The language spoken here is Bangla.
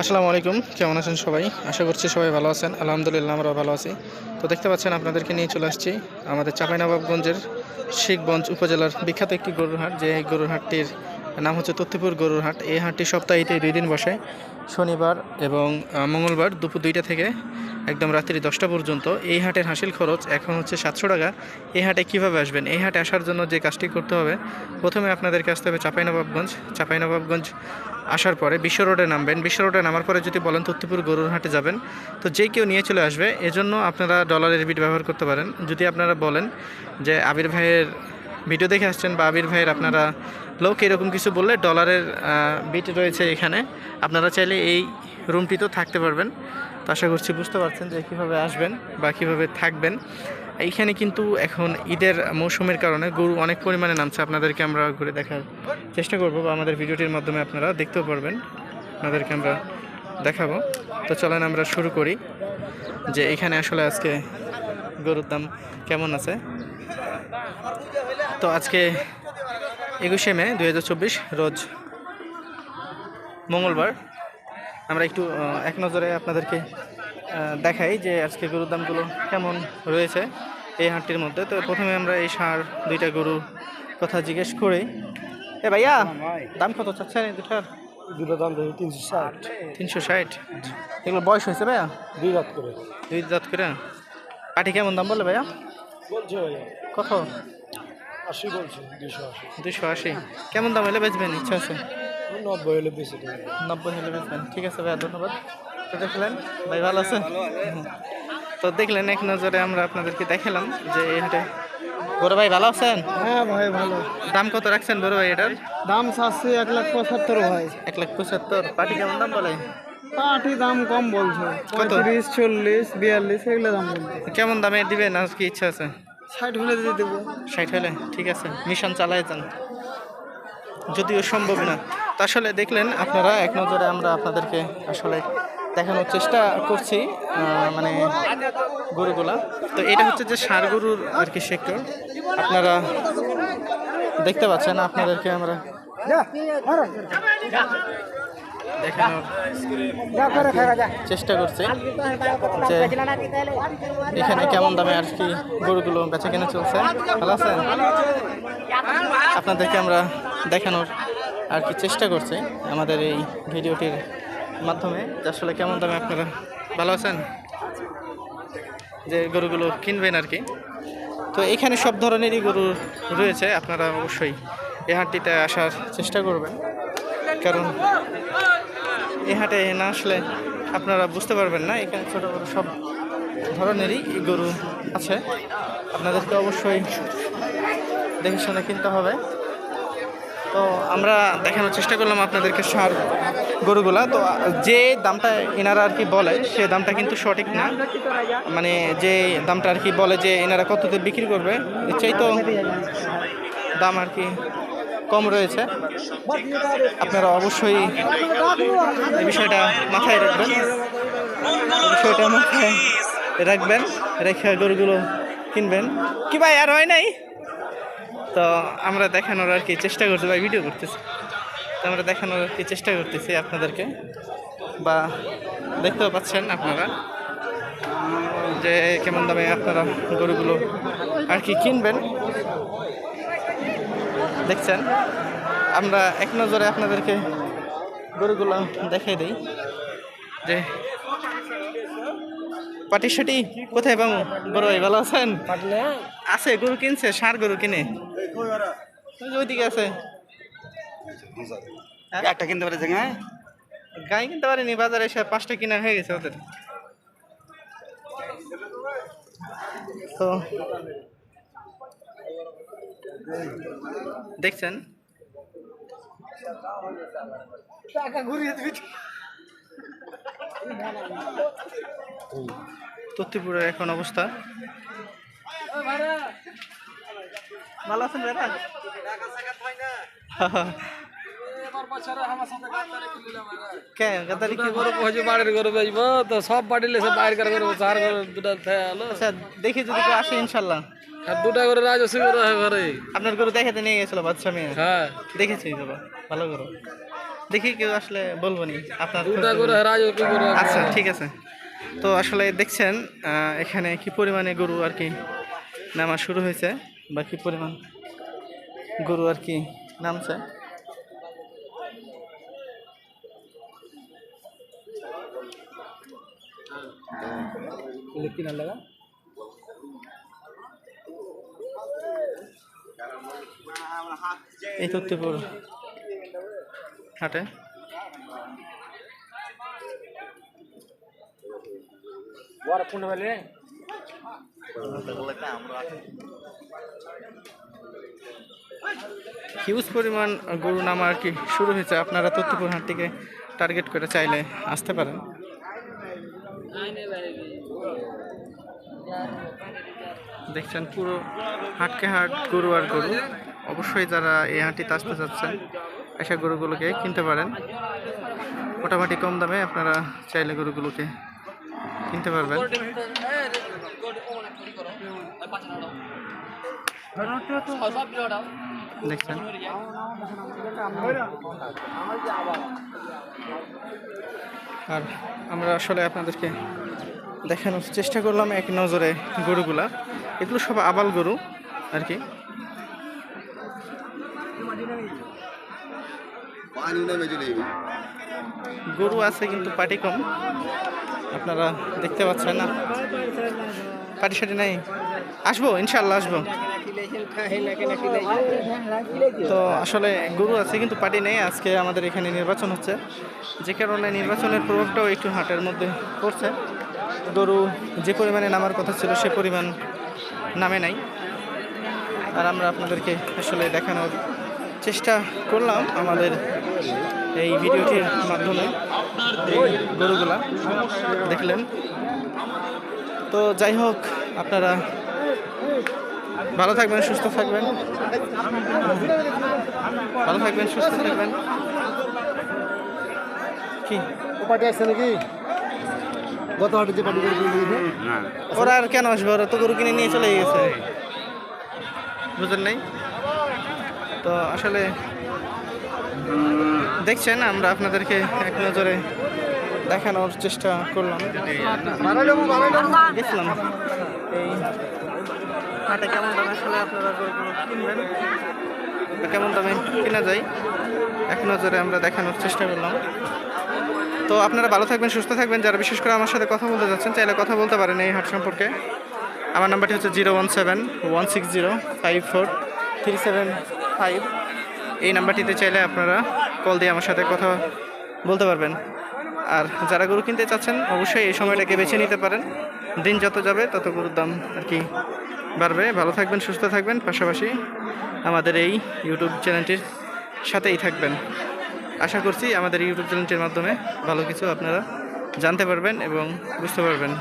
আসসালামু আলাইকুম কেমন আছেন সবাই? আশা করছি সবাই ভালো আছেন। আলহামদুলিল্লাহ আমরা ভালো আছি। তো দেখতে পাচ্ছেন, আপনাদেরকে নিয়ে চলে আসছি আমাদের চাঁপাইনবাবগঞ্জের শিখগঞ্জ উপজেলার বিখ্যাত একটি গরুরহাট যে এই গরুর হাটটির নাম হচ্ছে তত্ত্বপুর গরুর হাট। এই হাটটি সপ্তাহে দুই দিন বসে। শনিবার এবং মঙ্গলবার দুপুর দুইটা থেকে একদম রাত্রি দশটা পর্যন্ত। এই হাটের হাসিল খরচ এখন হচ্ছে সাতশো টাকা। এই হাটে কীভাবে আসবেন? এই হাটে আসার জন্য যে কাজটি করতে হবে, প্রথমে আপনাদেরকে আসতে হবে চাঁপাইনবাবগঞ্জ। চাঁপাইনবাবগঞ্জ আসার পরে বিশ্ব রোডে নামবেন। বিশ্ব রোডে নামার পরে যদি বলেন তত্ত্বপুর গরুর হাটে যাবেন, তো যে কেউ নিয়ে চলে আসবে, এজন্য আপনারা ডলারের বিট ব্যবহার করতে পারেন। যদি আপনারা বলেন যে আবির ভাইয়ের ভিডিও দেখে আসছেন বা আবির ভাইয়ের আপনারা লোক এরকম কিছু বললে ডলারের বিট রয়েছে এখানে। আপনারা চাইলে এই রুমটিতেও থাকতে পারবেন। তো আশা করছি বুঝতে পারছেন যে কীভাবে আসবেন বা কীভাবে থাকবেন। এইখানে কিন্তু এখন ঈদের মৌসুমের কারণে গরু অনেক পরিমাণে নামছে। আপনাদেরকে আমরা ঘুরে দেখার চেষ্টা করব বা আমাদের ভিডিওটির মাধ্যমে আপনারা দেখতেও পারবেন। আপনাদেরকে আমরা দেখাবো। তো চলেন আমরা শুরু করি যে এখানে আসলে আজকে গরুর দাম কেমন আছে। তো আজকে একুশে মে দু হাজার চব্বিশ রোজ মঙ্গলবার। আমরা একটু এক নজরে আপনাদেরকে দেখাই যে আজকে গরুর দামগুলো কেমন রয়েছে এই হাটটির মধ্যে। তো প্রথমে আমরা এই সার দুইটা গরু কথা জিজ্ঞেস করি। এ ভাইয়া দাম কত চাচ্ছেন এই দুটার? দুটো দাম ধরি তিনশো ষাট। তিনশো ষাট। এগুলো বয়স হয়েছে ভাইয়া? দুই রাত করে। দুই দাঁত করে। পাটি কেমন দাম বলে ভাইয়া? বলছে ভাইয়া। কত? আশি বলছে দুশো আশি। দুশো আশি। কেমন দাম হলে বেচবেন? ইচ্ছা আছে? নব্বই হলে বেশি নব্বই হলে বেচবেন। ঠিক আছে ভাইয়া ধন্যবাদ। তো দেখলেন ভাই ভালো আছে তো দেখলেন এক নজরে আমরা আপনাদেরকে দেখালাম যে এই হাটে বড় ভাই ভালো আছেন? হ্যাঁ ভাই ভালো। দাম কত রাখছেন বড় ভাই এটার? দাম চাচ্ছে এক লাখ পঁচাত্তর ভাই। এক লাখ পঁচাত্তর। পাটি কেমন দাম বলে? পাটি দাম কম বলছে। কত? পঁয়ত্রিশ চল্লিশ বিয়াল্লিশ এগুলো দাম বলছে। কেমন দামে দিবেন? আর কি ইচ্ছা আছে? ষাট হলে দিয়ে দেবো। ষাট হলে ঠিক আছে। মিশন চালাই যান। যদিও সম্ভব না। তা আসলে দেখলেন আপনারা এক নজরে আমরা আপনাদেরকে আসলে দেখানোর চেষ্টা করছি মানে গরুগুলা। তো এটা হচ্ছে যে সার গরুর আর কি সেক্টর আপনারা দেখতে পাচ্ছেন আপনাদেরকে আমরা দেখানোর চেষ্টা করছি যে এখানে কেমন দামে আর কি গরুগুলো বেচা কেনা চলছে। ভালো আছেন? আপনাদেরকে আমরা দেখানোর আর কি চেষ্টা করছি আমাদের এই ভিডিওটির মাধ্যমে। আসলে কেমন দামে আপনারা ভালো আছেন? যে গরুগুলো কিনবেন আর কি। তো এখানে সব ধরনেরই গরু রয়েছে, আপনারা অবশ্যই এই হাটটিতে আসার চেষ্টা করবেন। কারণ এই হাটে না আসলে আপনারা বুঝতে পারবেন না, এখানে ছোটো বড়ো সব ধরনেরই গরু আছে। আপনাদেরকে অবশ্যই দেখে শুনে কিনতে হবে। তো আমরা দেখানোর চেষ্টা করলাম আপনাদেরকে সার গরুগুলা। তো যে দামটা এনারা আর কি বলে, সে দামটা কিন্তু সঠিক না। মানে যে দামটা আর কি বলে যে এনারা কততে বিক্রি করবে চাই তো দাম আর কি কম রয়েছে। আপনারা অবশ্যই এই বিষয়টা মাথায় রাখবেন। বিষয়টা মাথায় রাখবেন, রেখে গরুগুলো কিনবেন। কি ভাই, আর হয় নাই? তো আমরা দেখানোর আর কি চেষ্টা করছি ভাই ভিডিও করতেছি। তো আমরা দেখানোর আর কি চেষ্টা করতেছি আপনাদেরকে। বা দেখতেও পাচ্ছেন আপনারা যে কেমন দামে আপনারা গরুগুলো আর কি কিনবেন। দেখছেন? আমরা এক নজরে আপনাদেরকে গরুগুলো দেখাই দিই। যে পাটি সাটি কোথায় পাবো বড় ভাই ভালো আছেন? আছে গরু কিনছে সার গরু কিনে। ওইদিকে আছে। হ্যাঁ? একটা কিনতে পারে গাই কিনতে পারিনি বাজারে এসে পাঁচটা কিনা হয়ে গেছে ওদের। তো দেখছেন? ঘুরিয়ে এখন অবস্থা। ভালো আছেন আচ্ছা দেখি যদি আসে ইনশাল্লাহ। দুটা করে রাজস্বী গরু হয় ঘরে। আপনার গরু দেখাতে নিয়ে গেছিল বাচ্চা মেয়ে। হ্যাঁ। দেখেছি বাবা ভালো গরু। দেখি কেউ আসলে বলব নি আপনার দুটা করে রাজ কি করে আচ্ছা ঠিক আছে। তো আসলে দেখছেন এখানে কি পরিমাণে গরু আর কি নামা শুরু হয়েছে বা কি পরিমাণ গরু আর কি নামছে? কিনা লাগা এই তত্ত্বপুর হাটে। হিউজ পরিমাণ গরু নামা আর কি শুরু হয়েছে। আপনারা তত্ত্বপুর হাটটিকে টার্গেট করে চাইলে আসতে পারেন। দেখছেন পুরো হাটকে হাট গরু আর গরু। অবশ্যই যারা এই হাটটিতে আসতে চাচ্ছেন এসে গরুগুলোকে কিনতে পারেন। মোটামুটি কম দামে আপনারা চাইলে গরুগুলোকে কিনতে পারবেন। আর আমরা আসলে আপনাদেরকে দেখানোর চেষ্টা করলাম এক নজরে গরুগুলা। এগুলো সব আবাল গরু আর কি। গরু আছে কিন্তু পাটি কম। আপনারা দেখতে পাচ্ছেন না। পাটি সাটি নাই? আসব ইনশাল্লাহ আসব। তো আসলে গরু আছে কিন্তু পার্টি নেই। আজকে আমাদের এখানে নির্বাচন হচ্ছে। যে কারণে নির্বাচনের প্রভাবটাও একটু হাটের মধ্যে পড়ছে। গরু যে পরিমাণে নামার কথা ছিল, সে পরিমাণ নামে নাই। আর আমরা আপনাদেরকে আসলে দেখানোর চেষ্টা করলাম আমাদের এই ভিডিওটির মাধ্যমে এই গরুগুলা দেখলেন। তো যাই হোক আপনারা ভালো থাকবেন সুস্থ থাকবেন। ভালো থাকবেন সুস্থ থাকবেন। কি? পার্টি আসছে নাকি? গত হাটে যে পার্টি ওরা আর কেন আসবে? ওরা তো গরু কিনে নিয়ে চলে গেছে। বুঝলেন নাই? তো আসলে দেখছেন, আমরা আপনাদেরকে এক নজরে দেখানোর চেষ্টা করলাম। গেছিলাম এই হাটে কেমন দামে আসলে আপনারা কিনবেন? কেমন দামে কেনা যায়? এক নজরে আমরা দেখানোর চেষ্টা করলাম। তো আপনারা ভালো থাকবেন, সুস্থ থাকবেন। যারা বিশেষ করে আমার সাথে কথা বলতে যাচ্ছেন, চাইলে কথা বলতে পারেন এই হাট সম্পর্কে। আমার নাম্বারটি হচ্ছে zero one seven one six zero five four three seven five এই নাম্বারটিতে চাইলে আপনারা কল দিয়ে আমার সাথে কথা বলতে পারবেন। আর যারা গরু কিনতে চাচ্ছেন, অবশ্যই এই সময়টাকে বেছে নিতে পারেন। দিন যত যাবে, তত গরুর দাম আর কি বাড়বে। ভালো থাকবেন, সুস্থ থাকবেন। পাশাপাশি আমাদের এই ইউটিউব চ্যানেলটির সাথেই থাকবেন। আশা করছি আমাদের ইউটিউব চ্যানেলটির মাধ্যমে ভালো কিছু আপনারা জানতে পারবেন এবং বুঝতে পারবেন।